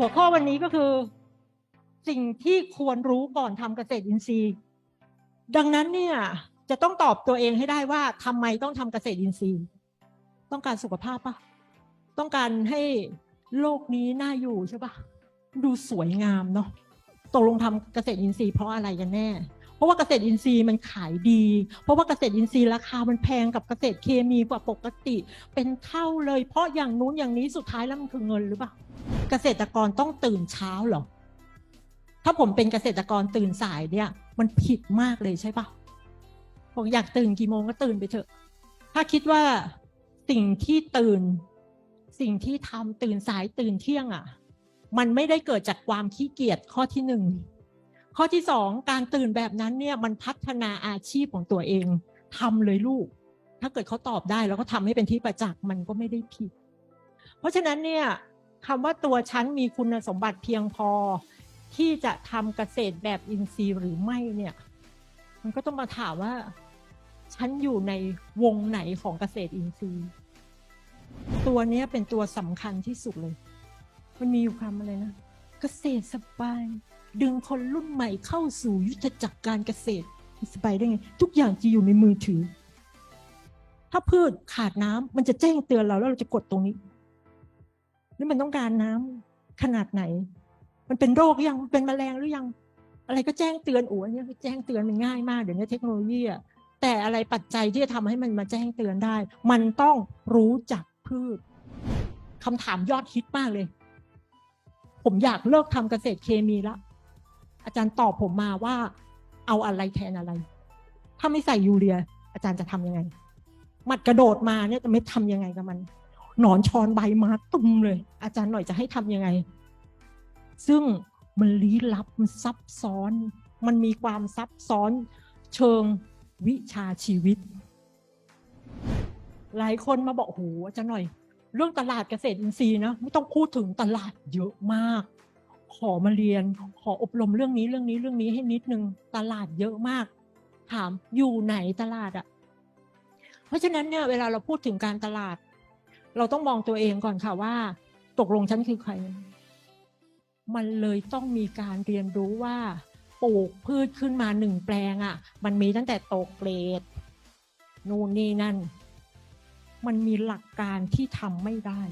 หัวข้อวันนี้ก็คือ สิ่งที่ควรรู้ก่อนทำเกษตรอินทรีย์ ดังนั้นเนี่ยจะต้องตอบตัวเองให้ได้ว่าทำไมต้องทำเกษตรอินทรีย์ ต้องการสุขภาพปะต้องการให้โลกนี้น่าอยู่ใช่ปะดูสวยงามเนาะตกลงทำเกษตรอินทรีย์เพราะอะไรกันแน่ เพราะว่าเกษตรอินทรีย์มันขายดี เพราะว่าเกษตรอินทรีย์ราคามันแพงกับเกษตรเคมีกว่าปกติ เป็นเท่าเลย เพราะอย่างนู้นอย่างนี้สุดท้ายแล้วมันคือเงินหรือเปล่า เกษตรกรต้องตื่นเช้าเหรอ ถ้าผมเป็นเกษตรกรตื่นสายเนี่ย มันผิดมากเลยใช่ปะบอกอยากตื่นกี่โมงก็ตื่นไปเถอะ ถ้าคิดว่าสิ่งที่ตื่น สิ่งที่ทำตื่นสายตื่นเที่ยงอะ่ะ มันไม่ได้เกิดจากความขี้เกียจข้อที่หนึ่งข้อที่สองการตื่นแบบนั้นเนี่ยมันพัฒนาอาชีพของตัวเองทำเลยลูก ถ้าเกิดเขาตอบได้แล้วก็ทำให้เป็นที่ประจักษ์มันก็ไม่ได้ผิด เพราะฉะนั้นเนี่ย คำว่าตัวฉันมีคุณสมบัติเพียงพอ ที่จะทำเกษตรแบบอินทรีย์หรือไม่เนี่ย มันก็ต้องมาถามว่า ฉันอยู่ในวงไหนของเกษตรอินทรีย์ ตัวนี้เป็นตัวสำคัญที่สุดเลย มันมีอยู่คำอะไรนะ เกษตรสบาย ดึงคนรุ่นใหม่เข้าสู่ยุทธจักรการเกษตรสบายได้ไง ทุกอย่างจะอยู่ในมือถือ ถ้าพืชขาดน้ำมันจะแจ้งเตือนเราแล้วเราจะกดตรงนี้ นี่มันต้องการน้ำขนาดไหน มันเป็นโรคยังเป็นแมลงหรือยัง อะไรก็แจ้งเตือนโอ้ยเนี่ยแจ้งเตือนมันง่ายมากเดี๋ยวนี้เทคโนโลยีอะแต่อะไรปัจจัยที่จะทำให้มันมาแจ้งเตือนได้ มันต้องรู้จักพืชคำถามยอดฮิตมากเลย ผมอยากเลิกทำเกษตรเคมีละ อาจารย์ตอบผมมาว่า เอาอะไรแทนอะไร ถ้าไม่ใส่ยูเรีย อาจารย์จะทำยังไงหมัดกระโดดมาเนี่ยจะไม่ทำยังไงกับมัน หนอนชอนใบมาตุ้มเลย อาจารย์หน่อยจะให้ทำยังไง ซึ่งมันลี้ลับมันซับซ้อน มันมีความซับซ้อนเชิงวิชาชีวิต หลายคนมาบอกโอ้โหอาจารย์หน่อย เรื่องตลาดเกษตรอินทรีย์นะไม่ต้องพูดถึงตลาดเยอะมาก ขอมาเรียน ขออบรมเรื่องนี้เรื่องนี้เรื่องนี้ให้นิดนึงตลาดเยอะมาก ถามอยู่ไหนตลาดอะเพราะฉะนั้นเนี่ยเวลาเราพูดถึงการตลาด เราต้องมองตัวเองก่อนค่ะว่า ตกลงฉันคือใคร มันเลยต้องมีการเรียนรู้ว่าปลูกพืชขึ้นมาหนึ่งแปลงอะ่ะ มันมีตั้งแต่ตกเกรดนู่นนี่นั่น มันมีหลักการที่ทำไม่ได้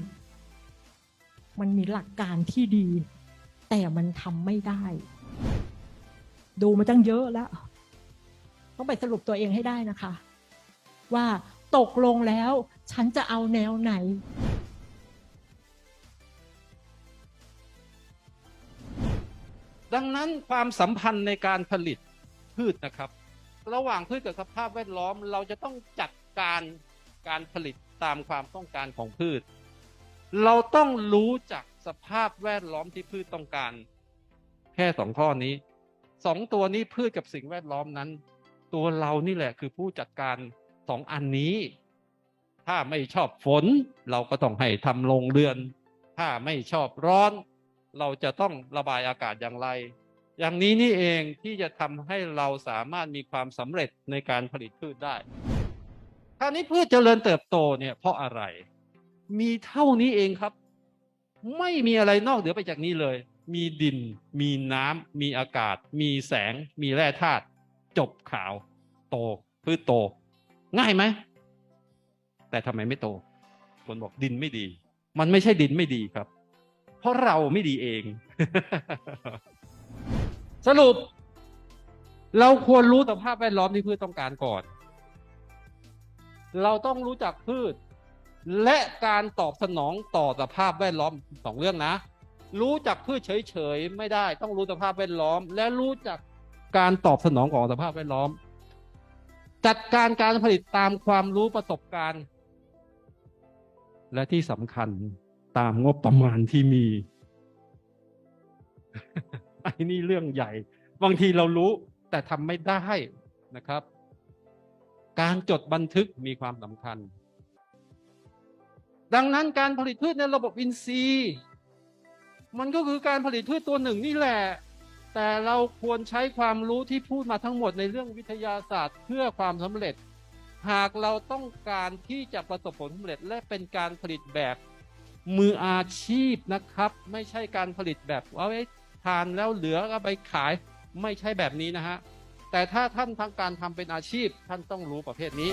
มันมีหลักการที่ดี แต่มันทำไม่ได้ ดูมาตั้งเยอะแล้ว ต้องไปสรุปตัวเองให้ได้นะคะ ว่า ตกลงแล้ว ฉันจะเอาแนวไหน ดังนั้นความสัมพันธ์ในการผลิตพืชนะครับ ระหว่างพืชกับสภาพแวดล้อมเราจะต้องจัดการการผลิตตามความต้องการของพืช เราต้องรู้จักสภาพแวดล้อมที่พืชต้องการ แค่สองข้อนี้สองตัวนี้พืชกับสิ่งแวดล้อมนั้น ตัวเรานี่แหละคือผู้จัดการ สองอันนี้ ถ้าไม่ชอบฝน เราก็ต้องให้ทำโรงเรือน ถ้าไม่ชอบร้อน เราจะต้องระบายอากาศอย่างไร อย่างนี้นี่เองที่จะทำให้เราสามารถมีความสำเร็จในการผลิตพืชได้คราวนี้พืชเจริญเติบโตเนี่ยเพราะอะไร มีเท่านี้เองครับ ไม่มีอะไรนอกเหนือไปจากนี้เลย มีดิน มีน้ำมีอากาศ มีแสง มีแร่ธาตุจบข่าว โต พืชโต ง่ายไหม แต่ทำไมไม่โต คนบอกดินไม่ดี มันไม่ใช่ดินไม่ดีครับ เพราะเราไม่ดีเอง สรุป เราควรรู้สภาพแวดล้อมที่พืชต้องการก่อน เราต้องรู้จักพืช และการตอบสนองต่อสภาพแวดล้อมสองเรื่องนะ รู้จักพืชเฉยๆไม่ได้ ต้องรู้สภาพแวดล้อม และรู้จักการตอบสนองของสภาพแวดล้อม จัดการการผลิตตามความรู้ประสบการณ์ และที่สำคัญตามงบประมาณที่มีไอ้นี่เรื่องใหญ่ บางทีเรารู้แต่ทำไม่ได้นะครับ การจดบันทึกมีความสำคัญ ดังนั้นการผลิตพืชในระบบอินทรีย์ มันก็คือการผลิตพืชตัวหนึ่งนี่แหละ แต่เราควรใช้ความรู้ที่พูดมาทั้งหมดในเรื่องวิทยาศาสตร์ เพื่อความสำเร็จ หากเราต้องการที่จะประสบผลสำเร็จและเป็นการผลิตแบบมืออาชีพนะครับ ไม่ใช่การผลิตแบบเอาไว้ทานแล้วเหลือก็ไปขายไม่ใช่แบบนี้นะฮะแต่ถ้าท่านทางการทำเป็นอาชีพท่านต้องรู้ประเภทนี้